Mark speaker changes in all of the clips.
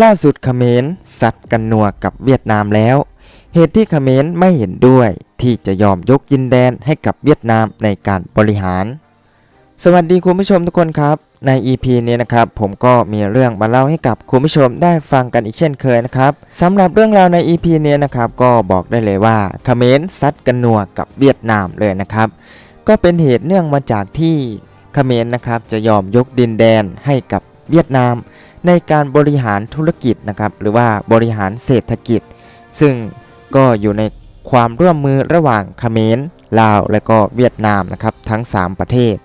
Speaker 1: ล่าสุดเขมรซัดกันนัวกับเวียดนามแล้ว เหตุที่เขมรไม่เห็นด้วยที่จะยอมยกยินแดนให้กับเวียดนามในการบริหาร สวัสดีคุณผู้ชมทุกคนครับ ใน EP นี้นะครับ ผมก็มีเรื่องมาเล่าให้กับคุณผู้ชมได้ฟังกันอีกเช่นเคยนะครับสำหรับเรื่องราวใน EP นี้นะครับ ก็บอกได้เลยว่าเขมรซัดกันนัวกับเวียดนามเลยนะครับ ก็เป็นเหตุเนื่องมาจากที่เขมรนะครับจะยอมยกดินแดนให้กับ เวียดนาม ในการบริหารธุรกิจนะครับหรือว่าบริหารเศรษฐกิจ ซึ่งก็อยู่ในความร่วมมือระหว่างเขมรลาวและก็เวียดนามนะครับทั้ง 3 ประเทศ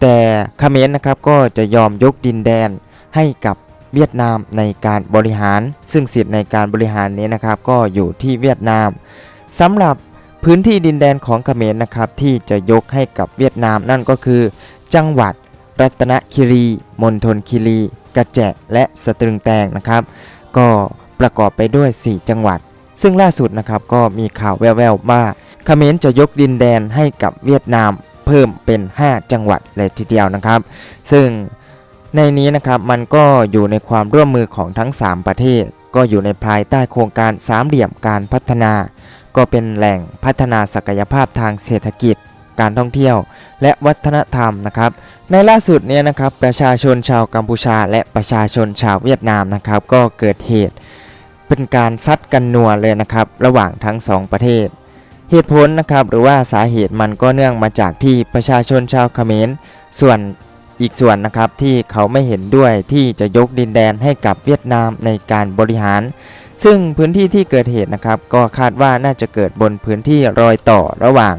Speaker 1: แต่เขมรนะครับก็จะยอมยกดินแดนให้กับเวียดนามในการบริหาร ซึ่งสิทธิ์ในการบริหารนี้นะครับก็อยู่ที่เวียดนามสำหรับพื้นที่ดินแดนของเขมรนะครับที่จะยกให้กับเวียดนามนั่นก็คือ จังหวัด รัตนคิรีมณฑลคิรี กระแจและสตรึงแตงนะครับ ก็ประกอบไปด้วย 4 จังหวัด ซึ่งล่าสุดนะครับก็มีข่าวแว่วๆว่าเขมรจะยกดินแดนให้กับเวียดนามเพิ่มเป็น 5 จังหวัดเลยทีเดียวนะครับ ซึ่งในนี้นะครับมันก็อยู่ในความร่วมมือของทั้ง 3 ประเทศ ก็อยู่ในภายใต้โครงการสามเหลี่ยมการพัฒนา ก็เป็นแหล่งพัฒนาศักยภาพทางเศรษฐกิจ การท่องเที่ยว และวัฒนธรรมนะครับ ในล่าสุดเนี่ยนะครับประชาชนชาวกัมพูชา และประชาชนชาวเวียดนามนะครับ ก็เกิดเหตุ เป็นการซัดกันนัวเลยนะครับ ระหว่างทั้งสองประเทศ เหตุผลนะครับหรือว่าสาเหตุมันก็เนื่องมาจากที่ประชาชนชาวเขมรส่วนอีกส่วนนะครับที่เขาไม่เห็นด้วยที่จะยกดินแดนให้กับเวียดนามในการบริหาร ซึ่งพื้นที่ที่เกิดเหตุนะครับ ก็คาดว่าน่าจะเกิดบนพื้นที่รอยต่อระหว่าง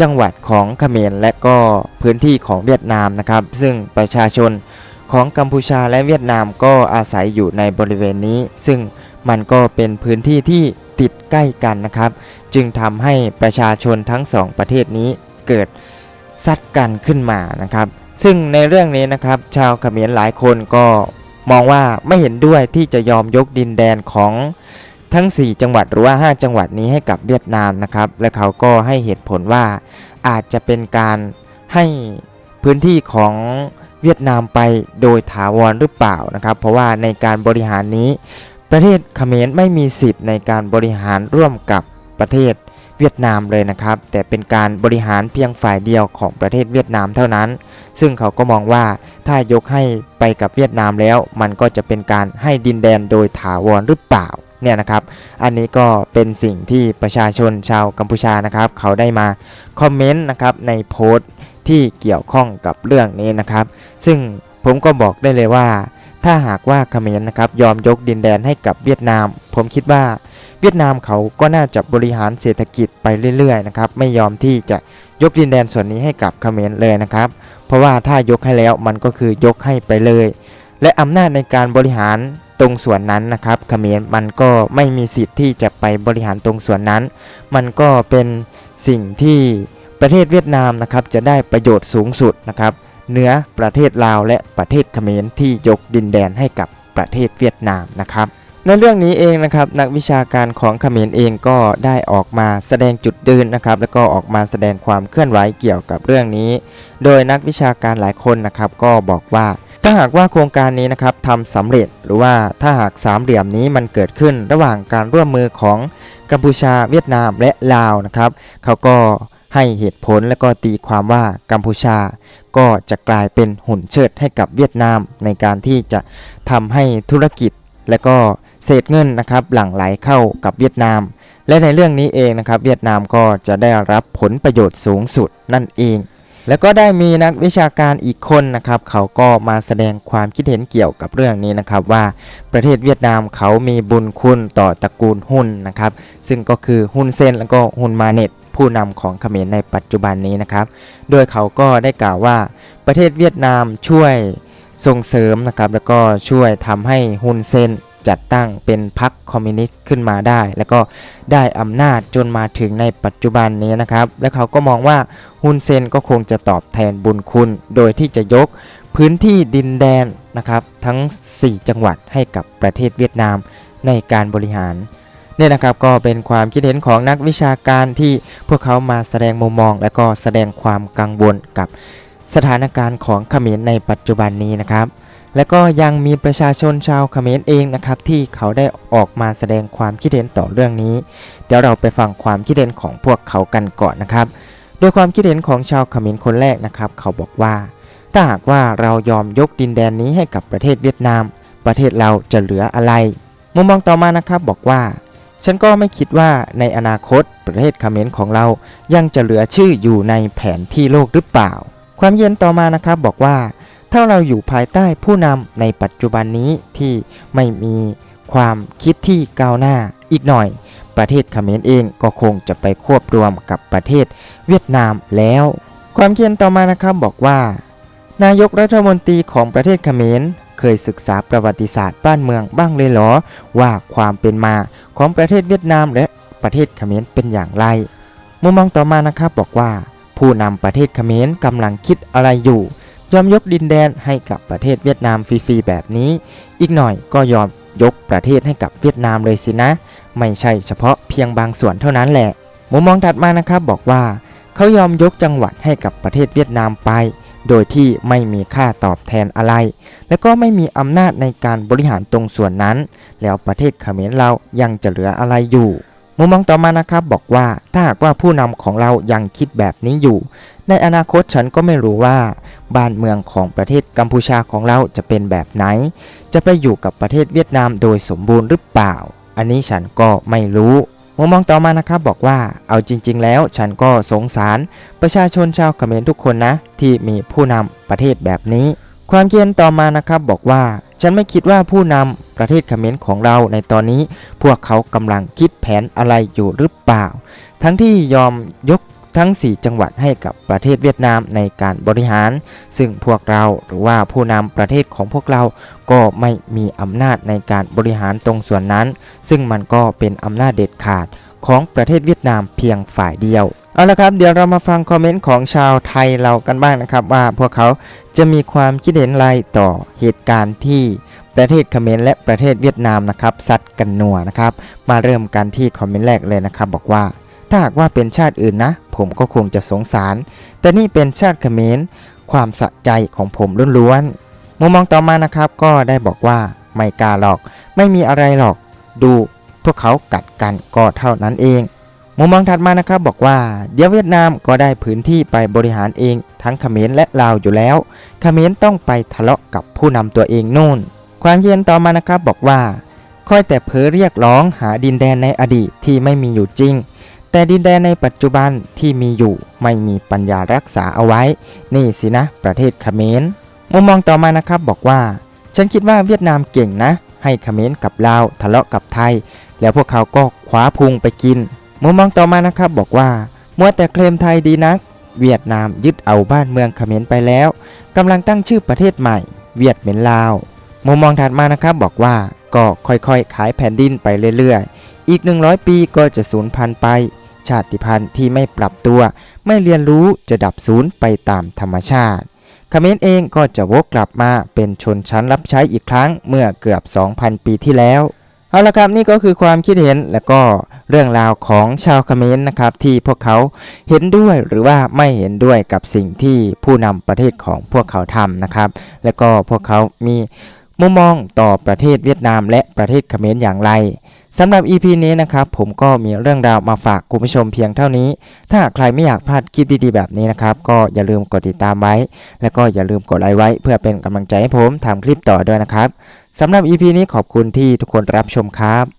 Speaker 1: จังหวัดของเขมรและก็พื้นที่ของเวียดนามนะครับ ซึ่งประชาชนของกัมพูชาและเวียดนามก็อาศัยอยู่ในบริเวณนี้ ซึ่งมันก็เป็นพื้นที่ที่ติดใกล้กันนะครับ จึงทำให้ประชาชนทั้งสองประเทศนี้เกิดซัดกันขึ้นมานะครับ ซึ่งในเรื่องนี้นะครับ ชาวเขมรหลายคนก็มองว่าไม่เห็นด้วยที่จะยอมยกดินแดนของ ทั้ง 4 จังหวัดหรือว่า 5 จังหวัดนี้ให้กับเวียดนามนะครับ และเขาก็ให้เหตุผลว่าอาจจะเป็นการให้พื้นที่ของเวียดนามไปโดยถาวรหรือเปล่านะครับ เพราะว่าในการบริหารนี้ ประเทศเขมรไม่มีสิทธิ์ในการบริหารร่วมกับประเทศเวียดนามเลยนะครับ แต่เป็นการบริหารเพียงฝ่ายเดียวของประเทศเวียดนามเท่านั้น ซึ่งเขาก็มองว่าถ้ายกให้ไปกับเวียดนามแล้ว มันก็จะเป็นการให้ดินแดนโดยถาวรหรือเปล่า เนี่ยนะครับ อันนี้ก็เป็นสิ่งที่ประชาชนชาวกัมพูชานะครับ เขาได้มาคอมเมนต์นะครับในโพสต์ที่เกี่ยวข้องกับเรื่องนี้นะครับ ซึ่งผมก็บอกได้เลยว่า ถ้าหากว่าเขมรนะครับยอมยกดินแดนให้กับเวียดนาม ผมคิดว่าเวียดนามเขาก็น่าจะบริหารเศรษฐกิจไปเรื่อยๆนะครับไม่ยอมที่จะยกดินแดนส่วนนี้ให้กับเขมรเลยนะครับ เพราะว่าถ้ายกให้แล้วมันก็คือยกให้ไปเลย และอำนาจในการบริหาร ตรงส่วนนั้นนะครับเขมรมันก็ไม่มีสิทธิ์ที่จะไปบริหารตรงส่วนนั้น มันก็เป็นสิ่งที่ประเทศเวียดนามนะครับจะได้ประโยชน์สูงสุดนะครับเหนือประเทศลาวและประเทศเขมรที่ยกดินแดนให้กับประเทศเวียดนามนะครับ ในเรื่องนี้เองนะครับนักวิชาการของเขมรเองก็ได้ออกมาแสดงจุดยืนนะครับ แล้วก็ออกมาแสดงความเคลื่อนไหวเกี่ยวกับเรื่องนี้ โดยนักวิชาการหลายคนนะครับ ก็บอกว่าถ้าหากว่าโครงการนี้นะครับทำสำเร็จหรือว่าถ้าหากสามเหลี่ยมนี้มันเกิดขึ้นระหว่างการร่วมมือของกัมพูชาเวียดนามและลาวนะครับเขาก็ให้เหตุผลและก็ตีความว่ากัมพูชา ก็จะกลายเป็นหุ่นเชิดให้กับเวียดนามในการที่จะทำให้ธุรกิจ และก็เศษเงินนะครับหลั่งไหลเข้ากับเวียดนาม และในเรื่องนี้เองนะครับเวียดนามก็จะได้รับผลประโยชน์สูงสุดนั่นเอง แล้วก็ได้มีนักวิชาการอีกคนนะครับ เขาก็มาแสดงความคิดเห็นเกี่ยวกับเรื่องนี้นะครับว่าประเทศเวียดนามเขามีบุญคุณต่อตระกูลฮุนนะครับ ซึ่งก็คือฮุนเซนแล้วก็ฮุนมาเน็ตผู้นำของเขมรในปัจจุบันนี้นะครับ โดยเขาก็ได้กล่าวว่าประเทศเวียดนามช่วย ส่งเสริมนะครับแล้วก็ช่วยทำให้ฮุนเซนจัดตั้งเป็นพรรคคอมมิวนิสต์ขึ้นมาได้ แล้วก็ได้อำนาจจนมาถึงในปัจจุบันนี้นะครับ และเขาก็มองว่าฮุนเซนก็คงจะตอบแทนบุญคุณ โดยที่จะยกพื้นที่ดินแดนนะครับทั้ง 4 จังหวัดให้กับประเทศเวียดนามในการบริหารเนี่ยนะครับก็เป็นความคิดเห็นของนักวิชาการที่พวกเขามาแสดงมุมมอง และก็แสดงความกังวลกับ สถานการณ์ของเขมรในปัจจุบันนี้นะครับ และก็ยังมีประชาชนชาวเขมรเองนะครับที่เขาได้ออกมาแสดงความคิดเห็นต่อเรื่องนี้ เดี๋ยวเราไปฟังความคิดเห็นของพวกเขากันก่อนนะครับ โดยความคิดเห็นของชาวเขมรคนแรกนะครับ เขาบอกว่า ถ้าหากว่าเรายอมยกดินแดนนี้ให้กับประเทศเวียดนาม ประเทศเราจะเหลืออะไร มุมมองต่อมานะครับบอกว่าฉันก็ไม่คิดว่าในอนาคตประเทศเขมรของเรายังจะเหลือชื่ออยู่ในแผนที่โลกหรือเปล่า ความเย็นต่อมานะครับบอกว่า ถ้าเราอยู่ภายใต้ผู้นำในปัจจุบันนี้ที่ไม่มีความคิดที่ก้าวหน้าอีกหน่อย ประเทศเขมรเองก็คงจะไปควบรวมกับประเทศเวียดนามแล้ว ความเขียนต่อมานะครับบอกว่า นายกรัฐมนตรีของประเทศเขมรเคยศึกษาประวัติศาสตร์บ้านเมืองบ้างเลยหรอ ว่าความเป็นมาของประเทศเวียดนามและประเทศเขมรเป็นอย่างไร มุมมองต่อมานะครับบอกว่า ผู้นำประเทศเขมรกำลังคิดอะไรอยู่ ยอมยกดินแดนให้กับประเทศเวียดนามฟรีๆแบบนี้ อีกหน่อยก็ยอมยกประเทศให้กับเวียดนามเลยสินะ ไม่ใช่เฉพาะเพียงบางส่วนเท่านั้นแหละ มุมมองถัดมานะครับบอกว่า เขายอมยกจังหวัดให้กับประเทศเวียดนามไป โดยที่ไม่มีค่าตอบแทนอะไร และก็ไม่มีอำนาจในการบริหารตรงส่วนนั้น แล้วประเทศเขมรเรายังจะเหลืออะไรอยู่ มุมมองต่อมานะครับบอกว่าถ้าหากว่าผู้นำของเรายังคิดแบบนี้อยู่ ในอนาคตฉันก็ไม่รู้ว่า บ้านเมืองของประเทศกัมพูชาของเราจะเป็นแบบไหน จะไปอยู่กับประเทศเวียดนามโดยสมบูรณ์หรือเปล่า อันนี้ฉันก็ไม่รู้มุมมองต่อมานะครับบอกว่าเอาจริง ๆ แล้วฉันก็สงสาร ประชาชนชาวเขมรทุกคนนะ ที่มีผู้นำประเทศแบบนี้ ความเขียนต่อมานะครับบอกว่า ฉันไม่คิดว่าผู้นำประเทศเขมรของเราในตอนนี้ พวกเขากำลังคิดแผนอะไรอยู่หรือเปล่า ทั้งที่ยอมยกทั้ง 4 จังหวัดให้กับประเทศเวียดนามในการบริหาร ซึ่งพวกเราหรือว่าผู้นำประเทศของพวกเราก็ไม่มีอำนาจในการบริหารตรงส่วนนั้น ซึ่งมันก็เป็นอำนาจเด็ดขาด ของประเทศเวียดนามเพียงฝ่ายเดียว เอาละครับ เดี๋ยวเรามาฟังคอมเมนต์ของชาวไทยเรากันบ้างนะครับ ว่าพวกเขาจะมีความคิดเห็นอะไรต่อเหตุการณ์ที่ประเทศเขมรและประเทศเวียดนามนะครับซัดกันนัวนะครับ มาเริ่มกันที่คอมเมนต์แรกเลยนะครับ บอกว่า ถ้าหากว่าเป็นชาติอื่นนะ ผมก็คงจะสงสาร แต่นี่เป็นชาติเขมรความสะใจของผมล้วนๆมุมมองต่อมานะครับก็ได้บอกว่าไม่กล้าหรอก ไม่มีอะไรหรอก ดู พวกเขากัดกันก็เท่านั้นเอง มุมมองถัดมานะครับบอกว่าเดี๋ยวเวียดนามก็ได้พื้นที่ไปบริหารเองทั้งเขมรและลาวอยู่แล้วเขมรต้องไปทะเลาะกับผู้นำตัวเองนู่น ความเย็นต่อมานะครับบอกว่าค่อยแต่เพ้อเรียกร้องหาดินแดนในอดีตที่ไม่มีอยู่จริง แต่ดินแดนในปัจจุบันที่มีอยู่ไม่มีปัญญารักษาเอาไว้ นี่สินะ ประเทศเขมรมุมมองต่อมานะครับบอกว่า ฉันคิดว่าเวียดนามเก่งนะ ให้เขมรกับลาวทะเลาะกับไทย แล้วพวกเขาก็คว้าพุงไปกิน มุมมองต่อมานะครับบอกว่ามัวแต่เคลมไทยดีนัก เวียดนามยึดเอาบ้านเมืองเขมรไปแล้วกำลังตั้งชื่อประเทศใหม่ เวียดเหม็นลาว มุมมองถัดมานะครับบอกว่าก็ค่อยๆ ขายแผ่นดินไปเรื่อยๆ อีก 100 ปีก็จะสูญพันธุ์ไป ชาติพันธุ์ที่ไม่ปรับตัว ไม่เรียนรู้จะดับสูญไปตามธรรมชาติเขมรเองก็จะวกกลับมาเป็นชนชั้นรับใช้อีกครั้งเมื่อเกือบ 2,000 ปีที่แล้ว เอาละครับนี่ก็คือความคิดเห็นและก็เรื่องราวของชาวเขมรนะครับที่พวกเขาเห็นด้วยหรือว่าไม่เห็นด้วยกับสิ่งที่ผู้นำประเทศของพวกเขาทำนะครับ และก็พวกเขามี มุมมองต่อประเทศเวียดนามและประเทศเขมรอย่างไรสำหรับ EP นี้นะครับผมก็มีเรื่องราวมาฝากคุณผู้ชมเพียงเท่านี้ ถ้าใครไม่อยากพลาดคลิปดีๆแบบนี้นะครับ ก็อย่าลืมกดติดตามไว้ และก็อย่าลืมกดไลค์ไว้ เพื่อเป็นกำลังใจให้ผมทำคลิปต่อด้วยนะครับสำหรับ EP นี้ขอบคุณที่ทุกคนรับชมครับ